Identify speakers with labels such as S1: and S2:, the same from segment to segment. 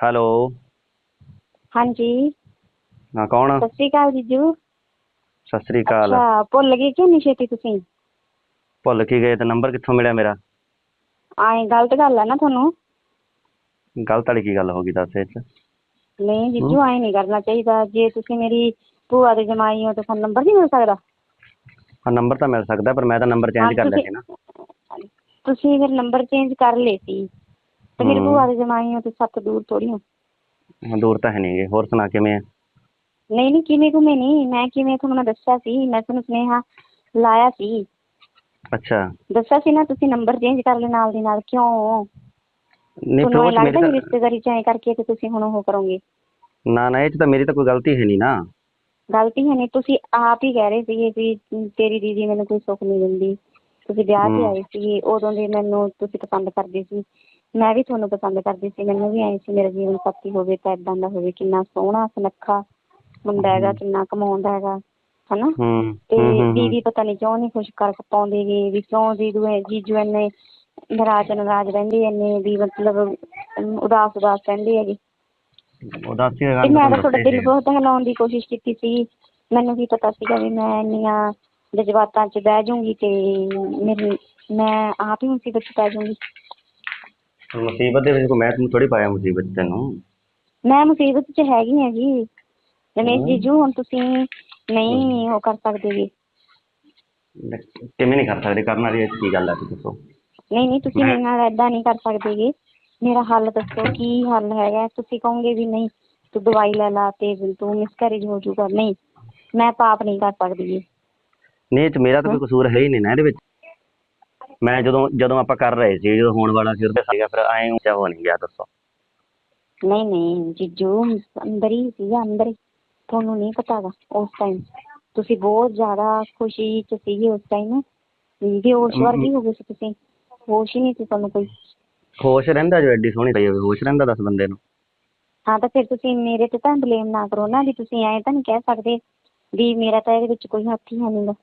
S1: Hello.
S2: ਹਾਂਜੀ।
S1: ਹਾਂ ਕੌਣ
S2: ਸਤਿ ਸ਼੍ਰੀ ਅਕਾਲ ਜੀਜੂ।
S1: ਸਤਿ ਸ੍ਰੀ ਅਕਾਲ।
S2: ਅੱਛਾ ਭੁੱਲ ਗਏ ਕਿ ਨਹੀਂ ਛੇਤੀ ਤੁਸੀਂ?
S1: ਭੁੱਲ ਕੀ ਗਏ ਤੇ ਨੰਬਰ ਕਿੱਥੋਂ ਮਿਲਿਆ ਮੇਰਾ?
S2: ਆਏ ਗਲਤ ਗੱਲ ਆ ਨਾ ਤੁਹਾਨੂੰ।
S1: ਗਲਤ ਵਾਲੀ ਕੀ ਗੱਲ ਹੋ ਗਈ ਦੱਸ ਇਹ ਚ।
S2: ਨਹੀਂ ਜੀਜੂ ਆਏ ਨਹੀਂ ਕਰਨਾ ਚਾਹੀਦਾ। ਜੇ ਤੁਸੀਂ ਮੇਰੀ ਭੂਆ ਦੇ ਜਮਾਈ ਹੋ ਤਾਂ ਤੁਹਾਨੂੰ ਨੰਬਰ ਨਹੀਂ ਮਿਲ ਸਕਦਾ।
S1: ਹਾਂ ਨੰਬਰ ਤਾਂ ਮਿਲ ਸਕਦਾ ਪਰ ਮੈਂ ਤਾਂ ਨੰਬਰ ਚੇਂਜ ਕਰ ਲਿਆ ਸੀ ਨਾ।
S2: ਤੁਸੀਂ ਫਿਰ ਨੰਬਰ ਚੇਂਜ ਕਰ ਲਏ ਸੀ। ਤੇ ਮੇਰੀ
S1: ਹਮ।
S2: ਭੂਆ ਦੇ ਜਮਾਈ ਹੋ ਤੇ ਸੱਤ ਦੂਰ ਥੋੜੀ ਹੋ
S1: ਹਾਂ, ਦੂਰ ਤਾਂ ਹੈ ਨਹੀਂਗੇ ਹੋਰ ਸੁਣਾ ਕਿਵੇਂ ਆ?
S2: ਨਹੀਂ ਨਹੀਂ ਕਿਵੇਂ ਘੁੰਮੇ ਨਹੀਂ ਮੈਂ ਕਿਵੇਂ ਤੁਹਾਨੂੰ ਦੱਸਿਆ ਸੀ ਮੈਂ ਤੁਹਾਨੂੰ ਸੁਨੇਹਾ ਲਾਇਆ ਸੀ।
S1: ਅੱਛਾ।
S2: ਦੱਸਿਆ ਸੀ ਨਾ ਤੁਸੀਂ ਨੰਬਰ ਚੇਂਜ ਕਰ ਲਏ ਨਾਲ ਦੀ ਨਾਲ ਕਿਉਂ?
S1: ਨਹੀਂ ਫਿਰ
S2: ਤੁਹਾਨੂੰ
S1: ਉਹ
S2: ਇਹ
S1: ਚ ਮੇਰੀ
S2: ਲੱਗਦਾ ਵੀ
S1: ਤਾਂ
S2: ਰਿਸ਼ਤੇਦਾਰੀ ਚ ਐਂ ਕਰਕੇ ਤੇ ਤੁਸੀਂ ਹੁਣ ਉਹ ਕਰੋਗੇ।
S1: ਨਾ ਨਾ ਇਹ ਚ ਤਾਂ ਮੇਰੀ ਤਾਂ ਕੋਈ ਗਲਤੀ ਹੈ ਨਹੀਂ ਨਾ।
S2: ਗਲਤੀ ਹੈ ਨਹੀਂ ਤੁਸੀਂ ਆਪ ਹੀ ਕਹਿ ਰਹੇ ਸੀਗੇ ਵੀ ਤੇਰੀ ਦੀਦੀ ਮੈਨੂੰ ਕੋਈ ਸੁੱਖ ਨਹੀਂ ਦਿੰਦੀ। ਤੁਸੀਂ ਵਿਆਹ ਤੇ। ਆਏ ਸੀ ਉਦੋਂ ਦੇ ਮੈਨੂੰ ਤੁਸੀਂ ਪਸੰਦ ਕਰਦੇ ਸੀ। ਮੈਂ ਵੀ ਤੁਹਾਨੂੰ ਪਸੰਦ ਕਰਦੀ ਸੀ ਮੈਨੂੰ ਵੀ ਐਂ ਸੀ ਮੇਰਾ ਜੀਵਨ ਸਾਥੀ ਹੋਵੇ ਤਾਂ ਇਦਾਂ ਦਾ ਹੋਵੇ ਕਿੰਨਾ ਸੋਹਣਾ ਸੁਨੱਖਾ ਮੁੰਡਾ ਹੈਗਾ ਕਿੰਨਾ ਕਮਾਉਂਦਾ ਹੈਗਾ ਹਨਾ?
S1: ਹੂੰ
S2: ਤੇ
S1: ਹੂੰ, ਹੂੰ, ਹੂੰ।
S2: ਦੀਦੀ ਪਤਾ ਨਹੀਂ ਕਿਉਂ ਨਹੀਂ ਖੁਸ਼ ਕਰ ਪਾਉਂਦੇ ਗੇ ਵੀ ਕਿਉਂ ਜੀਜੂ ਐ- ਜੀਜੂ ਇੰਨੇ ਨਾਰਾਜ਼ ਨਾਰਾਜ਼ ਰਹਿੰਦੇ ਇੰਨੇ ਵੀ ਮਤਲਬ ਉਦਾਸ ਉਦਾਸ ਰਹਿੰਦੇ ਹੈਗੇ।
S1: ਉਦਾਸੀ ਦਾ
S2: ਮੈਂ
S1: ਤਾਂ
S2: ਤੁਹਾਡਾ ਦਿਲ
S1: ਹੀ
S2: ਬਹੁਤ ਹਿਲਾਉਣ ਦੀ ਕੋਸ਼ਿਸ਼ ਕੀਤੀ ਸੀ। ਮੈਨੂੰ ਵੀ ਪਤਾ ਸੀਗਾ ਵੀ ਮੈਂ ਇੰਨੀਆਂ ਜਜ਼ਬਾਤਾਂ 'ਚ ਬਹਿ ਜਾਊਂਗੀ ਤੇ ਮੇਰੀ ਮੈਂ ਆਪ ਹੀ ਮੁਸੀਬਤ 'ਚ ਪੈ ਜਾਊਂਗੀ।
S1: ਮੁਸੀਬਤ ਦੇ ਵਿੱਚ ਕੋਈ ਮੈਂ ਤੈਨੂੰ ਥੋੜੀ ਪਾਇਆ ਮੁਸੀਬਤ ਤੈਨੂੰ।
S2: ਮੈਂ ਮੁਸੀਬਤ 'ਚ ਹੈਗੀ ਹਾਂ ਜੀ। ਰਮੇਸ਼। ਜੀਜੂ ਹੁਣ ਤੁਸੀਂ ਨਹੀਂ ਉਹ ਕਰ ਸਕਦੇ ਜੀ।
S1: ਕਿਵੇਂ ਨਹੀਂ ਕਰ ਸਕਦੇ? ਕਰਨ ਵਾਲੀ ਇਹ 'ਚ ਕੀ ਗੱਲ ਹੈ ਤੁਸੀਂ ਦੱਸੋ।
S2: ਨਹੀਂ ਨਹੀਂ ਤੁਸੀਂ ਮੇਰੇ ਨਾਲ ਏਦਾਂ ਨਹੀਂ ਕਰ ਸਕਦੇ ਜੀ। ਮੇਰਾ ਹੱਲ ਦੱਸੋ ਕੀ ਹੱਲ ਹੈਗਾ? ਤੁਸੀਂ ਕਹੋਗੇ ਵੀ ਨਹੀਂ ਤੂੰ ਦਵਾਈ ਲੈ ਲਾ ਤੇ ਤੂੰ ਮਿਸਕੈਰੇਜ ਹੋ ਜਾਊਗਾ। ਨਹੀਂ ਮੈਂ ਪਾਪ ਨਹੀਂ ਕਰ ਸਕਦੀ ਜੀ।
S1: ਨਹੀਂ ਇਹ 'ਚ ਮੇਰਾ ਤਾਂ ਕੋਈ ਕਸੂਰ ਹੈ ਹੀ ਨਹੀਂ ਨਾ ਇਹਦੇ ਵਿੱਚ। ਮੈਂ ਜਦੋਂ ਜਦੋਂ ਆਪਾਂ ਕਰ ਰਹੇ ਸੀ ਜਦੋਂ ਹੋਣ ਵਾਲਾ ਸੀ ਉਹਦੇ ਸੀਗਾ ਫਿਰ ਐਂ ਉੱਚਾ ਹੋ ਨਹੀਂ ਗਿਆ ਦੱਸੋ।
S2: ਨਹੀਂ ਨਹੀਂ ਜੀਜੂ ਅੰਦਰ ਹੀ ਸੀਗਾ ਅੰਦਰ ਹੀ। ਤੁਹਾਨੂੰ ਨਹੀਂ ਪਤਾ ਗਾ ਉਸ ਟਾਈਮ ਤੁਸੀਂ ਬਹੁਤ ਜ਼ਿਆਦਾ ਖੁਸ਼ੀ ਚ ਸੀਗੇ ਉਸ ਟਾਈਮ ਵੀ ਹੋਸ਼ ਵਰਗੀ ਹੋ ਗਏ ਸੀ ਤੁਸੀਂ। ਹੋਸ਼ ਹੀ ਨਹੀਂ ਸੀ ਤੁਹਾਨੂੰ ਕੋਈ।
S1: ਖੁਸ਼ ਰਹਿੰਦਾ ਜੋ ਐਡੀ ਸੋਹਣੀ ਪਈ ਹੋਵੇ ਖੁਸ਼ ਰਹਿੰਦਾ ਦਸ ਬੰਦੇ ਨੂੰ।
S2: ਹਾਂ ਤਾਂ ਫਿਰ ਤੁਸੀਂ ਮੇਰੇ ਤੇ ਤਾਂ ਬਲੇਮ ਨਾ ਕਰੋ ਨਾ ਵੀ ਤੁਸੀਂ ਐਂ ਤਾਂ ਨਹੀਂ ਕਹਿ ਸਕਦੇ ਵੀ ਮੇਰਾ ਤਾਂ ਇਹਦੇ ਵਿੱਚ ਕੋਈ ਹੱਥ ਹੀ ਹੈ ਨਹੀਂਗਾ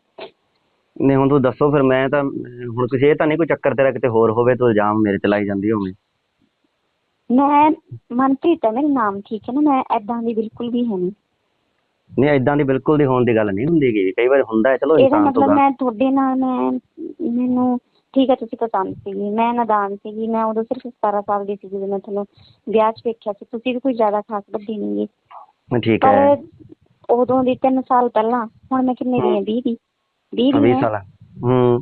S1: ਨਹੀਂ ਹੁਣ ਤੂੰ ਦੱਸੋ ਫਿਰ ਮੈਂ ਤਾਂ ਹੁਣ ਕਿਸੇ ਇਹ ਤਾਂ ਨਹੀਂ ਕੋਈ ਚੱਕਰ ਤੇਰਾ ਕਿਤੇ ਹੋਰ ਹੋਵੇ ਤੂੰ ਇਲਜ਼ਾਮ ਮੇਰੇ ਤੇ ਲਾਈ ਜਾਂਦੀ ਹੋਵੇਂ।
S2: ਮੈਂ ਮਨਪ੍ਰੀਤ ਹੈ ਮੇਰਾ ਨਾਮ ਠੀਕ ਹੈ ਨਾ ਮੈਂ ਐਦਾਂ ਦੀ ਬਿਲਕੁਲ ਵੀ ਹੈ ਨਹੀਂ।
S1: ਨਹੀਂ ਇਦਾਂ ਦੀ ਬਿਲਕੁਲ ਦੀ ਹੋਣ ਦੀ ਗੱਲ ਨਹੀਂ ਹੁੰਦੀ ਗੀ। ਕਈ ਵਾਰ ਹੁੰਦਾ ਹੈ ਚਲੋ
S2: ਇਹਦਾ
S1: ਇਨਸਾਨ ਤੋਂ
S2: ਮਤਲਬ ਮੈਂ ਤੁਹਾਡੇ ਨਾਲ ਮੈਂ ਮੈਨੂੰ ਠੀਕ ਹੈ ਤੁਸੀਂ ਪਸੰਦ ਸੀਗੀ। ਮੈਂ ਨਾਦਾਨ ਸੀਗੀ ਮੈਂ ਉਦੋਂ ਸਿਰਫ 17 ਸਾਲ ਦੀ ਸੀ ਜਦੋਂ ਮੈਂ ਤੁਹਾਨੂੰ ਵਿਆਹ 'ਚ ਵੇਖਿਆ ਸੀ। ਤੁਸੀਂ ਵੀ ਕੋਈ ਜ਼ਿਆਦਾ ਖਾਸ ਵੱਡੀ ਨਹੀਂ ਗੀ।
S1: ਠੀਕ ਹੈ।
S2: ਪਰ ਉਦੋਂ ਦੀ 3 ਸਾਲ ਪਹਿਲਾਂ ਹੁਣ ਮੈਂ ਕਿੰਨੇ ਦੀ ਹਾਂ 20 ਦੀ 20 ਦੀ
S1: 20
S2: ਹਾਂ
S1: ਸਾਲ ਹੂੰ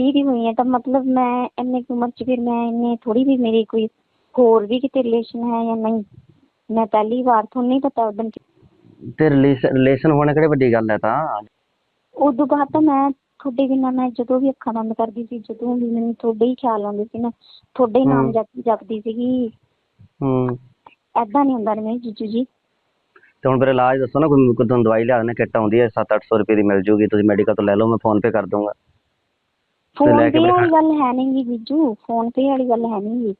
S2: 20 ਦੀ ਹੋਈ ਹੈ ਤਾਂ ਮਤਲਬ ਮੈਂ ਇੰਨੇ ਕੁ ਉਮਰ 'ਚ ਫਿਰ ਮੈਂ ਇੰਨੇ ਥੋੜੀ ਵੀ ਮੇਰੀ ਕੋਈ ਹੋਰ ਵੀ ਕਿਤੇ ਰਿਲੇਸ਼ਨ ਹੈ ਜਾਂ ਨਹੀਂ ਮੈਂ ਪਹਿਲੀ ਵਾਰ ਤੁਹਾਨੂੰ ਨਹੀਂ ਪਤਾ ਉਦੋਂ
S1: ਤੇ ਰਿਲੇਸ਼ਨ ਹੋਣਾ ਕਿਹੜੀ ਵੱਡੀ ਗੱਲ ਹੈ ਤਾਂ
S2: ਉਦੋਂ ਬਾਅਦ ਤਾਂ ਮੈਂ ਤੁਹਾਡੇ ਬਿਨਾਂ ਮੈਂ ਜਦੋਂ ਵੀ ਅੱਖਾਂ ਬੰਦ ਕਰਦੀ ਸੀ ਜਦੋਂ ਵੀ ਮੈਨੂੰ ਤੁਹਾਡੇ ਹੀ ਖਿਆਲ ਆਉਂਦੇ ਸੀ ਨਾ ਤੁਹਾਡੇ ਹੀ ਨਾਮ। ਜਪ ਜਪਦੀ ਸੀਗੀ
S1: ਹੂੰ
S2: ਐਦਾਂ ਨਹੀਂ ਹੁੰਦਾ ਰਮੇਸ਼ ਜੀਜੂ ਜੀ
S1: ਤੇ ਹੁਣ ਫਿਰ ਇਲਾਜ ਦੱਸੋ ਨਾ ਕੋਈ ਕੋਈ ਤੁਹਾਨੂੰ ਦਵਾਈ ਲਿਆ ਦੇਣਾ ਕਿੱਟ ਆਉਂਦੀ ਹੈ 7-800 ਰੁਪਏ ਦੀ ਮਿਲ ਜੂਗੀ ਤੁਸੀਂ ਮੈਡੀਕਲ ਤੋਂ ਲੈ ਲਓ ਮੈਂ ਫੋਨ ਪੇ ਕਰ ਦੂੰਗਾ
S2: ਫੋਨ ਪੇ ਵਾਲੀ ਗੱਲ ਹੈ ਨਹੀਂ ਗੀ ਜੀਜੂ ਫੋਨ ਪੇ ਵਾਲੀ ਗੱਲ ਹੈ ਨਹੀਂ ਗੀ।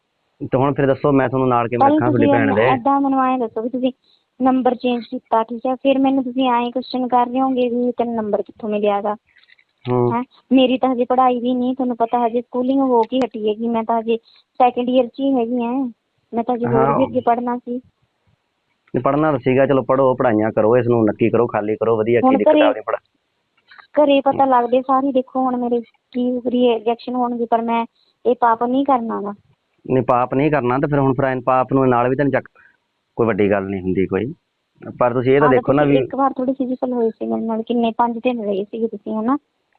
S1: ਤੇ ਹੁਣ ਫਿਰ ਦੱਸੋ ਮੈਂ ਤੁਹਾਨੂੰ ਨਾਲ ਕਿਵੇਂ ਰੱਖਾਂ ਤੁਹਾਡੀ ਭੈਣ ਦੇ?
S2: ਐਦਾਂ ਮੈਨੂੰ ਐਂ ਦੱਸੋ ਵੀ ਤੁਸੀਂ ਨੰਬਰ ਚੇਂਜ ਕੀਤਾ ਠੀਕ ਹੈ? ਫਿਰ ਮੈਨੂੰ ਤੁਸੀਂ ਐਂ ਕੁਐਸਚਨ ਕਰ ਰਹੇ ਹੋਗੇ ਵੀ ਤੈਨੂੰ ਨੰਬਰ ਕਿੱਥੋਂ ਮਿਲਿਆਗਾ
S1: ਹੂੰ।
S2: ਹੈ? ਮੇਰੀ ਤਾਂ ਹਜੇ ਪੜ੍ਹਾਈ ਵੀ ਨਹੀਂ ਤੁਹਾਨੂੰ ਪਤਾ ਹਜੇ ਸਕੂਲਿੰਗ ਹੋ ਕੇ ਹਟੀ ਹੈਗੀ ਮੈਂ ਤਾਂ ਹਜੇ ਸੈਕੰਡ ਈਅਰ 'ਚ ਹੀ ਹੈਗੀ ਹਾਂ ਮੈਂ ਤਾਂ ਹਜੇ ਹੋਰ। ਵੀ ਅੱਗੇ ਪੜ੍ਹਨਾ ਸੀ।
S1: ਪੜ੍ਹਨਾ ਤਾਂ ਸੀਗਾ ਚਲੋ ਪੜੋ ਪੜ੍ਹਾਈਆਂ ਕਰੋ ਇਸ ਨੂੰ ਨੱਕੀ ਕਰੋ ਖਾਲੀ ਕਰੋ ਵਧੀਆ
S2: ਹੁਣ
S1: ਕੀ ਦਿੱਕਤ
S2: ਘਰੇ-
S1: ਆਉਂਦੀ ਪੜਾ
S2: ਘਰੇ ਪਤਾ ਲੱਗਦੇ ਸਾਰੇ ਦੇਖੋ ਹੁਣ ਮੇਰੇ ਕੀ ਰਿਐਕਸ਼ਨ ਹੋਣਗੇ ਪਰ ਮੈਂ ਇਹ ਪਾਪ ਨਹੀਂ ਕਰਨਾ ਗਾ।
S1: ਨਹੀਂ ਪਾਪ ਨਹੀਂ ਕਰਨਾ ਤੇ ਫਿਰ ਹੁਣ ਫਿਰ ਐਨ ਪਾਪ ਨੂੰ ਨਾਲ ਵੀ ਤਾਂ ਚੱਕ ਕੋਈ ਵੱਡੀ ਗੱਲ ਨਹੀਂ ਹੁੰਦੀ ਕੋਈ। ਪਰ ਤੁਸੀਂ ਇਹ ਤਾਂ
S2: ਹਾਂ,
S1: ਦੇਖੋ ਨਾ
S2: ਤੁਸੀਂ
S1: ਵੀ
S2: ਇੱਕ ਵਾਰ ਥੋੜੀ ਫਿਜ਼ੀਕਲ ਹੋਏ ਸੀ ਮੇਰੇ ਨਾਲ ਕਿੰਨੇ ਪੰਜ ਦਿਨ ਰਹੇ ਸੀਗੇ ਤੁਸੀਂ ਹਨਾ?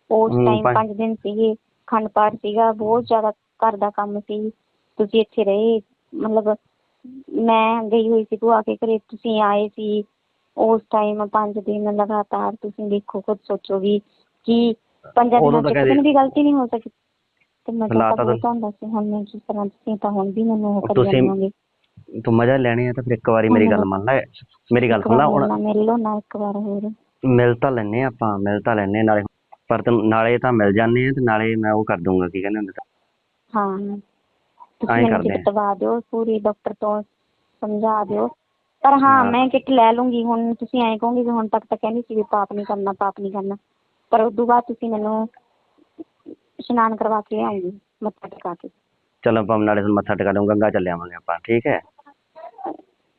S2: ਉਸ
S1: ਹਮ,
S2: ਟਾਈਮ
S1: ਪੰਜ-
S2: ਪੰਜ ਦਿਨ ਸੀਗੇ ਖੰਡ ਪਾਠ ਸੀਗਾ ਬਹੁਤ ਜ਼ਿਆਦਾ ਘਰ ਦਾ ਕੰਮ ਸੀ ਤੁਸੀਂ ਇੱਥੇ ਰਹੇ ਮਤਲਬ ਮੈਂ ਗਈ ਹੋਈ ਸੀ ਭੂਆ ਕੇ ਘਰੇ ਤੁਸੀਂ ਆਏ ਸੀ। ਉਸ ਟਾਈਮ ਪੰਜ ਦਿਨ ਲਗਾਤਾਰ ਤੁਸੀਂ ਦੇਖੋ ਖੁਦ ਸੋਚੋ ਵੀ ਕਿ ਪੰਜਾਂ
S1: ਉਦੋਂ
S2: ਦਿਨਾਂ
S1: ਤਾਂ
S2: ਚ
S1: ਕਹਿੰਦੇ-
S2: ਕਿਸੇ ਦੀ ਗਲਤੀ ਨਹੀਂ ਹੋ ਸਕਦੀ ਤੇ ਮੈਂ ਤਾਂ
S1: ਹਾਲਾਤ ਤਾਂ-
S2: ਬਹੁਤ ਹੁੰਦਾ ਸੀ ਹੁਣ ਮੈਂ ਕੀ ਕਰਾਂ ਤੁਸੀਂ ਤਾਂ ਹੁਣ ਵੀ ਮੈਨੂੰ ਉਹ ਕਰੀ
S1: ਤੁਸੀਂ-
S2: ਜਾਂਦੇ
S1: ਤੂੰ ਮਜ਼ਾ ਲੈਣੇ ਆ ਤਾਂ ਫਿਰ ਇੱਕ ਵਾਰੀ ਮੇਰੀ ਗੱਲ ਮੰਨ ਲੈ ਮੇਰੀ ਗੱਲ ਸੁਣ ਲੈ ਹੁਣ।
S2: ਮਿਲ ਲਓ ਨਾ ਇੱਕ ਵਾਰ ਹੋਰ।
S1: ਮਿਲ ਤਾਂ ਲੈਨੇ ਆ ਆਪਾਂ ਮਿਲ ਤਾਂ ਲੈਨੇ ਆ ਨਾਲੇ ਪਰ ਤੈਨੂੰ ਨਾਲੇ ਤਾਂ ਮਿਲ ਜਾਂਦੇ ਆ ਤੇ ਨਾਲੇ ਮੈਂ ਉਹ ਕਰ ਦੂੰਗਾ ਕੀ ਕਹਿੰਦੇ ਹੁੰਦੇ ਤਾਂ।
S2: ਹਾਂ। ਤੁਸੀਂ ਮੈਨੂੰ ਦਵਾ ਦਿਓ ਪੂਰੀ ਡਾਕਟਰ ਤੋਂ ਸਮਝਾ ਦਿਓ। ਪਰ ਹਾਂ। ਮੈਂ ਕਿਟ ਲੈ ਲੂੰਗੀ ਹੁਣ ਤੁਸੀਂ ਐਂ ਕਹੋਗੇ ਵੀ ਹੁਣ ਤੱਕ ਤਾਂ ਕਹਿੰਦੀ ਸੀ ਵੀ ਪਾਪ ਨਹੀਂ ਕਰਨਾ ਪਾਪ ਨਹੀਂ ਕਰਨਾ। ਪਰ ਉਸ ਤੋਂ ਬਾਅਦ ਤੁਸੀਂ ਮੈਨੂੰ ਇਸ਼ਨਾਨ ਕਰਵਾ ਕੇ ਆਉਂਗੀ ਮੱਥਾ ਟਿਕਾ ਕੇ।
S1: ਚਲੋ ਆਪਾਂ ਨਾਲੇ ਤੁਹਾਨੂੰ ਮੱਥਾ ਟਿਕਾ ਲਵਾਂਗੇ ਗੰਗਾ ਚੱਲ ਆਵਾਂਗੇ ਆਪਾਂ ਠੀਕ ਹੈ?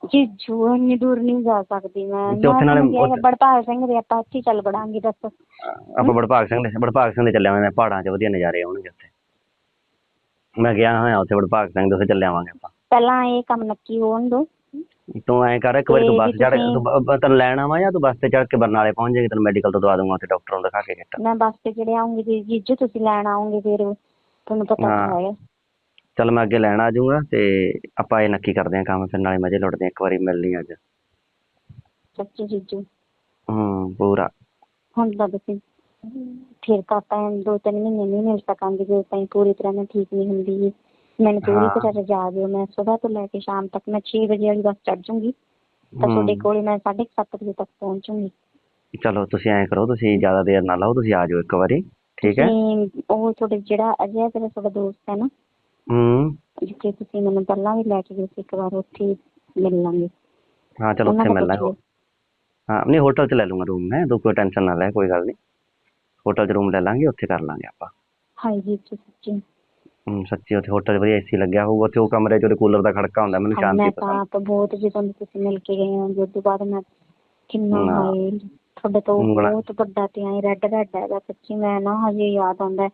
S2: ਜੀਜੂ ਇੰਨੀ ਦੂਰ ਨਹੀਂ ਜਾ ਸਕਦੀ ਮੈਂ।
S1: ਤੇ ਉੱਥੇ ਨਾਲੇ ਉੱਥੇ-
S2: ਬੜਪਾਲ ਸਿੰਘ ਦੇ ਆਪਾਂ ਇੱਥੇ ਹੀ ਚੱਲ ਬੜਾਂਗੇ ਦੱਸ।
S1: ਆਪਾਂ ਬੜਭਾਗ ਸਿੰਘ ਦੇ ਬੜਭਾਗ ਸਿੰਘ ਦੇ ਚੱਲੇ ਆਵਾਂਗੇ ਪਹਾੜਾਂ 'ਚ ਵਧੀਆ ਨਜ਼ਾਰੇ ਆਉਣਗੇ ਉੱਥੇ। ਮੈਂ ਗਿਆ ਹੋਇਆ ਉੱਥੇ ਬੜਭਾਗ ਸਿੰਘ ਦੇ ਉੱਥੇ ਚੱਲੇ ਆਵਾਂਗੇ ਆਪਾਂ।
S2: ਪਹਿਲਾਂ ਇਹ ਕੰਮ ਨੱਕੀ ਹੋਣ ਦੋ।
S1: ਤੂੰ ਐਂ ਕਰ ਇੱਕ ਵਾਰੀ ਤੂੰ
S2: ਤੇ
S1: ਬੱਸ ਚੜ
S2: ਤੁਸੀਂ-
S1: ਤੈਨੂੰ ਲੈਣ ਆਵਾਂ ਜਾਂ ਤੂੰ ਬੱਸ ਤੇ ਚੜ ਕੇ ਬਰਨਾਲੇ ਪਹੁੰਚ ਜਾਏਗੀ ਤੈਨੂੰ ਮੈਡੀਕਲ ਤੋਂ ਦਵਾ ਦੂੰਗਾ ਉੱਥੇ ਡਾਕਟਰ ਨੂੰ ਦਿਖਾ ਕੇ ਕਿੱਟ।
S2: ਮੈਂ ਬੱਸ ਤੇ ਜਿਹੜੇ ਆਉਂਗੀ ਤੇ ਜੀਜੂ ਤੁਸੀਂ ਲੈਣ ਆਉਂਗੇ ਫਿਰ ਤੁਹਾਨੂੰ ਪਤਾ। ਤਾਂ ਹੈ।
S1: ਚੱਲ ਮੈਂ ਅੱਗੇ ਲੈਣ ਆ ਜਾਊਂਗਾ ਤੇ ਆਪਾਂ ਇਹ ਨੱਕੀ ਕਰਦੇ ਆਂ ਕੰਮ ਫਿਰ ਨਾਲੇ ਮਜ਼ੇ ਲੁੱਟਦੇ ਆਂ ਇੱਕ ਵਾਰੀ ਮਿਲਣੀ ਅੱਜ।
S2: ਸੱਚੀ ਜੀਜੂ।
S1: ਹੂੰ ਪੂਰਾ।
S2: ਹੁਣ ਤਾਂ ਤੁਸੀਂ ਫਿਰ ਆਪਾਂ ਦੋ ਤਿੰਨ ਮਹੀਨੇ ਨਹੀਂ ਮਿਲ ਸਕਾਂਗੇ ਜੇ ਤਾਈਂ ਪੂਰੀ ਤਰ੍ਹਾਂ ਮੈਂ ਠੀਕ ਨਹੀਂ ਹੁੰਦੀ ਮੈਨੂੰ ਪੂਰੀ। ਤਰ੍ਹਾਂ ਰਜਾ ਦਿਓ ਮੈਂ ਸਵੇਰ ਤੋਂ ਲੈ ਕੇ ਸ਼ਾਮ ਤੱਕ ਮੈਂ 6 ਵਜੇ ਵਾਲੀ ਬੱਸ ਚੜ ਜੂੰਗੀ ਤਾਂ। ਤੁਹਾਡੇ ਕੋਲੇ ਮੈਂ 7:30 ਵਜੇ ਤੱਕ ਪਹੁੰਚੂੰਗੀ
S1: ਚਲੋ ਤੁਸੀਂ ਐਂ ਕਰੋ ਤੁਸੀਂ ਜ਼ਿਆਦਾ ਦੇਰ ਨਾ ਲਾਓ ਤੁਸੀਂ ਆ ਜਾਓ ਇੱਕ ਵਾਰੀ ਠੀਕ ਹੈ?
S2: ਉਹ ਤੁਹਾਡੇ ਜਿਹੜਾ ਅਜੇ ਤੇਰਾ ਤੁਹਾਡਾ ਦੋਸਤ ਹੈ ਨਾ
S1: ਹੂੰ।
S2: ਜਿੱਥੇ ਤੁਸੀਂ ਮੈਨੂੰ ਪਹਿਲਾਂ ਵੀ ਲੈ ਕੇ ਗਏ ਸੀ ਇੱਕ ਵਾਰ ਉੱਥੇ ਮਿਲ ਲਾਂਗੇ।
S1: ਹਾਂ ਚਲੋ ਉੱਥੇ ਮਿਲ ਲਾਂਗੇ। ਹਾਂ ਨਹੀਂ ਹੋਟਲ 'ਚ ਲੈ ਲੂੰਗਾ ਰੂਮ ਮੈਂ ਤੂੰ ਕੋਈ ਟੈਨਸ਼ਨ ਨਾ ਲੈ ਕੋਈ ਗੱਲ ਨਹੀਂ। ਹੋਟਲ 'ਚ ਰੂਮ ਲੈ ਲਾਂਗੇ ਉੱਥੇ ਕਰ ਲਾਂਗੇ ਆਪਾਂ
S2: ਹਾਈ ਜੀ ਸੱਚੀ
S1: ਹੂੰ ਸੱਚੀ ਉੱਥੇ ਹੋਟਲ 'ਚ ਵਧੀਆ ਏਸੀ ਲੱਗਿਆ ਹੋਊਗਾ ਉੱਥੇ ਉਹ ਕਮਰੇ 'ਚ ਉਹਦੇ ਕੂਲਰ ਦਾ ਖੜਕਾ ਹੁੰਦਾ ਮੈਨੂੰ
S2: ਹਾਂ,
S1: ਸ਼ਾਂਤੀ
S2: ਮੈਂ ਤਾਂ
S1: ਪਸੰਦ
S2: ਆਪ ਬਹੁਤ ਜਦੋਂ ਦੀ ਤੁਸੀਂ ਮਿਲ ਕੇ ਗਏ ਹੋ ਉਸ ਤੋਂ ਬਾਅਦ ਮੈਂ ਕਿੰਨਾ
S1: ਨਾ।
S2: ਹਾਏ ਤੁਹਾਡੇ ਤੋਂ
S1: ਉਂਗਲਾਂ।
S2: ਬਹੁਤ ਵੱਡਾ ਤੇ ਆਏ ਰੈੱਡ ਰੈੱਡ ਹੈਗਾ ਸੱਚੀ ਮੈਂ ਨਾ ਹਜੇ ਯਾਦ ਆਉਂਦਾ ਹੈ।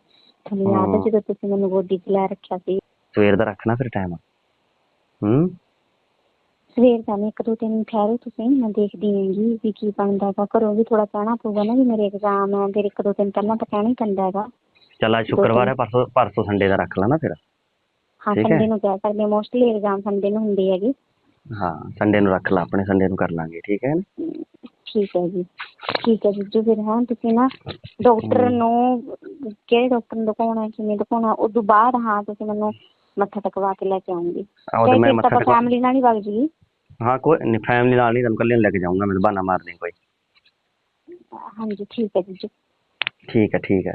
S2: ਤੁਹਾਨੂੰ ਯਾਦ ਹੈ
S1: ਹਾਂ।
S2: ਜਦੋਂ ਤੁਸੀਂ ਮੈਨੂੰ ਗੋਦੀ 'ਚ ਲੈ ਰੱਖਿਆ ਸੀ
S1: ਸਵੇਰ ਦਾ ਰੱਖਣਾ ਫਿਰ ਟਾਈਮ ਹੂੰ
S2: ਸਵੇਰ ਨਹੀਂ ਇੱਕ ਦੋ ਦਿਨ ਠਹਿਰੋ ਤੁਸੀਂ ਮੈਂ ਦੇਖਦੀ ਹੈਗੀ ਵੀ ਕੀ ਬਣਦਾ ਹੈਗਾ। ਘਰੋਂ ਵੀ ਥੋੜਾ ਕਹਿਣਾ ਪਊਗਾ ਨਾ ਵੀ ਮੇਰੇ ਐਗਜ਼ਾਮ ਹੈ ਫਿਰ ਇੱਕ ਦੋ ਦਿਨ ਪਹਿਲਾਂ ਤਾਂ ਕਹਿਣਾ ਹੀ ਪੈਂਦਾ ਹੈਗਾ।
S1: ਚੱਲ ਅੱਜ ਸ਼ੁੱਕਰਵਾਰ ਹੈ ਪਰਸੋਂ ਪਰਸੋਂ ਸੰਡੇ ਦਾ ਰੱਖ ਲੈਣਾ ਫਿਰ।
S2: ਹਾਂ
S1: ਠੀਕ ਹੈ।
S2: ਸੰਡੇ ਨੂੰ ਕਹਿ ਸਕਦੇ ਮੋਸਟਲੀ ਐਗਜ਼ਾਮ ਸੰਡੇ ਨੂੰ ਹੁੰਦੇ ਹੈਗੇ।
S1: ਹਾਂ ਸੰਡੇ ਨੂੰ ਰੱਖ ਲਾ ਆਪਣੇ ਸੰਡੇ ਨੂੰ ਕਰ ਲਾਂਗੇ। ਠੀਕ ਹੈ ਨਾ?
S2: ਠੀਕ ਹੈ ਜੀ। ਠੀਕ ਹੈ ਜੀ ਜੋ ਫਿਰ ਹਾਂ ਤੁਸੀਂ ਨਾ ਡਾਕਟਰ। ਨੂੰ ਕਿਹੜੇ ਡਾਕਟਰ ਨੂੰ ਦਿਖਾਉਣਾ ਕਿਵੇਂ ਦਿਖਾਉਣਾ ਉਸ ਤੋਂ ਬਾਅਦ ਹਾਂ ਤੁਸੀਂ ਮੈਨੂੰ ਮੱਥਾ ਟਕਵਾ ਕੇ ਲੈ ਕੇ ਆਉਂਗੇ।
S1: ਆਹੋ ਤੇ ਮੈਂ ਮੱਥਾ ਟਕਾ
S2: ਫੈਮਿਲੀ ਨਾਲ ਹੀ ਵਗ ਜੀ
S1: ਹਾਂ ਕੋਈ ਨਹੀਂ ਫੈਮਿਲੀ ਨਾਲ ਨਹੀਂ ਤੈਨੂੰ ਕੱਲੇ ਲੈ ਕੇ ਜਾਊਂਗਾ ਮੈਨੂੰ ਬਹਾਨਾ ਮਾਰ ਦੇ ਕੋਈ।
S2: ਹਾਂਜੀ ਠੀਕ ਹੈ ਜੀ।
S1: ਠੀਕ ਹੈ ਠੀਕ ਹੈ।